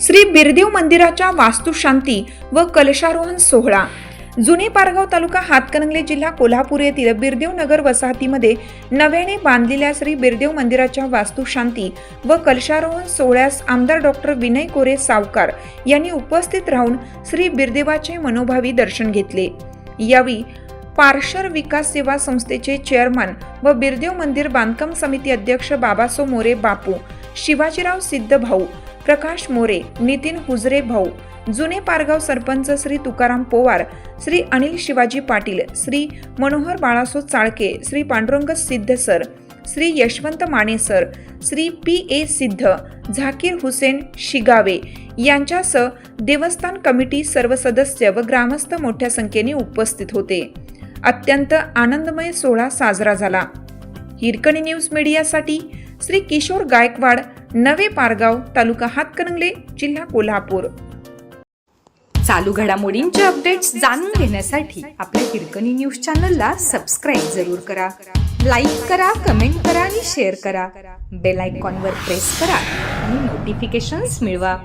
श्री बिरदेव मंदिराच्या वास्तुशांती व कलशारोहण सोहळा. जुने पारगाव तालुका हातकणंगले जिल्हा कोल्हापूर येथील बिरदेव नगर वसाहतीमध्ये नव्याने बांधलेल्या श्री बिरदेव मंदिराच्या वास्तुशांती व कलशारोहण सोहळ्यास आमदार डॉक्टर विनय कोरे सावकार यांनी उपस्थित राहून श्री बिरदेवाचे मनोभावी दर्शन घेतले. यावेळी पार्शर विकास सेवा संस्थेचे चेअरमन व बिरदेव मंदिर बांधकाम समिती अध्यक्ष बाबासो मोरे बापू शिवाजीराव सिद्ध भाऊ प्रकाश मोरे नितीन हुजरे भाऊ जुने Pargaon sarpanch Shri Tukaram Powar Shri Anil Shivaji Patil Shri Manohar Balaso Chalke Shri Pandurang Siddh sir Shri Yashwant Mane sir Shri P A Siddh Zakir Hussain शिगावे यांच्यासह देवस्थान कमिटी सर्व सदस्य व ग्रामस्थ मोठ्या संख्येने उपस्थित होते. अत्यंत आनंदमय सोहळा साजरा झाला. हिरकणी न्यूज मीडियासाठी श्री किशोर गायकवाड नवे पारगाव तालुका हातकणंगले जिल्हा कोल्हापूर. चालू घडामोडींचे अपडेट्स जाणून घेण्यासाठी आपल्या हिरकणी न्यूज चॅनलला सबस्क्राईब जरूर करा. लाईक करा कमेंट करा आणि शेअर करा. बेल आयकॉनवर प्रेस करा आणि नोटिफिकेशन्स मिळवा.